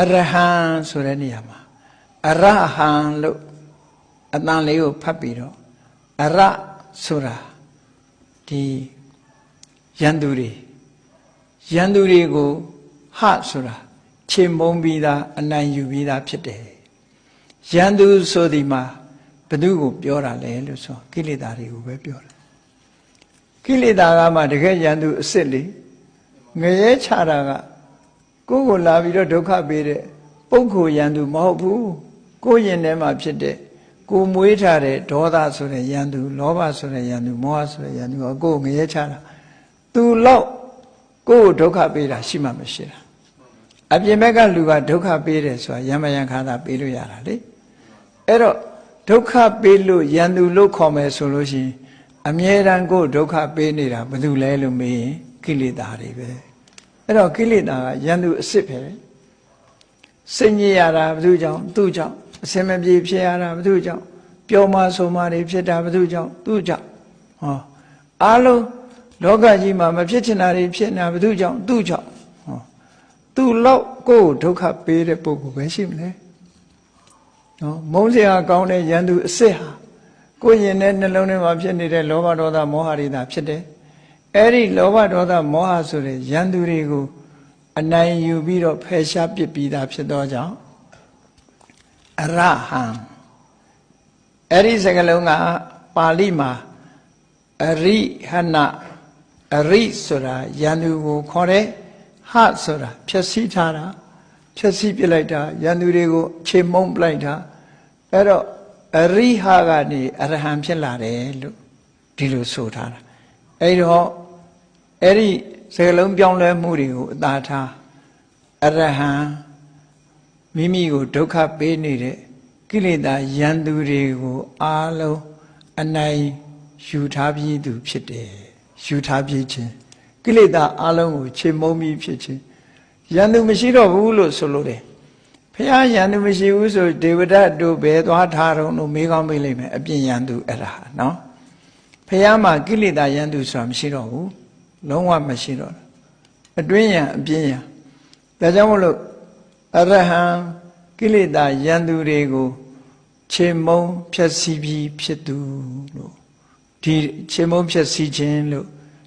အရဟံဆိုတဲ့နေရာမှာအရဟံလို့အတန်လေးကိုဖတ်ပြီးတော့အရဆိုတာဒီယန္တုတွေယန္တုတွေကိုဟဆိုတာခြေမုံပြီးသားအနိုင်ယူပြီးသားဖြစ်တယ်ယန္တုဆိုဒီမှာဘ누구ကိုပြောတာလဲလို့ဆိုကိလေသာတွေကိုပဲပြောတယ်ကိလေသာကမှတကယ်ယန္တုအစ်စ်လေငရဲချတာက ကိုယ်ကိုလာပြီးတော့ဒုက္ခပေးတဲ့ပုဂ္ဂိုလ်ယန္တုမဟုတ်ဘူးကိုယ်ရင်ထဲမှာဖြစ်တဲ့ကိုမွေးထားတဲ့ဒေါသဆိုတဲ့ယန္တုလောဘဆိုတဲ့ယန္တုမောဟဆိုတဲ့ယန္တုကကိုယ်ငရဲချတာသူလောက်ကိုယ်ကိုဒုက္ခပေးတာရှိမှမရှိတာအပြင်ဘက်ကလူကဒုက္ခပေးတယ်ဆိုတာယမယံခါသာပေးလို့ရတာလေအဲ့တော့ဒုက္ခပေးလို့ယန္တုလို့ခေါ်မယ်ဆိုလို့ရှိရင်အမြဲတမ်းကိုယ်ဒုက္ခပေးနေတာဘာလို့လဲလို့မေးရင်ကိလေသာတွေပဲ အဲ့တော့ကိလေသာကယန္တုအစ်စ်ပဲစိတ်ညစ်ရတာဘာလို့ကြောင့်သူ့ကြောင့်အစင်မပြေဖြစ်ရတာဘာလို့ကြောင့်ပျော်မဆိုမှတွေဖြစ်တာဘာလို့ကြောင့်သူ့ကြောင့်ဟောအားလုံးလောကကြီးမှာမဖြစ်ချင်တာတွေဖြစ်နေတာဘာလို့ကြောင့်သူ့ကြောင့်ဟောသူ့လောက်ကိုယ်ဒုက္ခပေးတဲ့ပုဂ္ဂိုလ်ပဲရှိမလဲနော်မုန်းစရာကောင်းတဲ့ယန္တုအစ်စ်ဟာကိုယ်ရင်တဲ့နှလုံးထဲမှာဖြစ်နေတဲ့လောဘဒေါသမောဟတွေသာဖြစ်တယ် အဲ့ဒီလောဘဒေါသမောဟဆိုတဲ့ယန္တုတွေကိုအနိုင်ယူပြီးတော့ဖယ်ရှားပစ်ပြီးသားဖြစ်သောကြောင့်အရဟံအဲ့ဒီစကားလုံးကပါဠိမှာအရိဟနအရိဆိုတာယန္တုကိုခေါ်တဲ့ဟဆိုတာဖြည့်ဆည်းထားတာဖြည့်ဆည်းပြလိုက်တာယန္တုတွေကိုခြေမုံပလိုက်တာအဲ့တော့အရိဟကနေအရဟံဖြစ်လာတယ်လို့ဒီလိုဆိုထားတာအဲ့တော့ အဲ့ဒီစကလုံးပြောင်းလဲမှုတွေကိုအသာထားအရဟံမိမိကိုဒုက္ခပေးနေတဲ့ကိလေသာယန္တုတွေကိုအားလုံးအနိုင်ယူထားပြီးသူဖြစ်တယ်ယူထားပြီးခြင်းကိလေသာအားလုံးကိုခြေမုံပြီးဖြစ်ခြင်းယန္တုမရှိတော့ဘူးလို့ဆိုလို့တယ်ဖះယန္တုမရှိဘူးဆိုဒေဝဒတ်တို့ဘယ်သွားထားတော့လို့မေးကောင်းမေးလိမ့်မယ်အပြင်ယန္တုအဲ့ဒါနော်ဖះမှာကိလေသာယန္တုဆိုတာမရှိတော့ဘူး လုံးဝမရှိတော့အတွင်းယံအပြင်ယံဒါကြောင့်မလို့အရဟံကိလေသာယန္တုတွေကိုခြေမုံဖြည့်ဆည်းပြီးဖြစ်သူလို့ဒီခြေမုံဖြည့်ဆည်းခြင်းလို့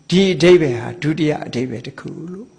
ဒီအဓိပ္ပာယ်ဟာဒုတိယအဓိပ္ပာယ်တစ်ခုလို့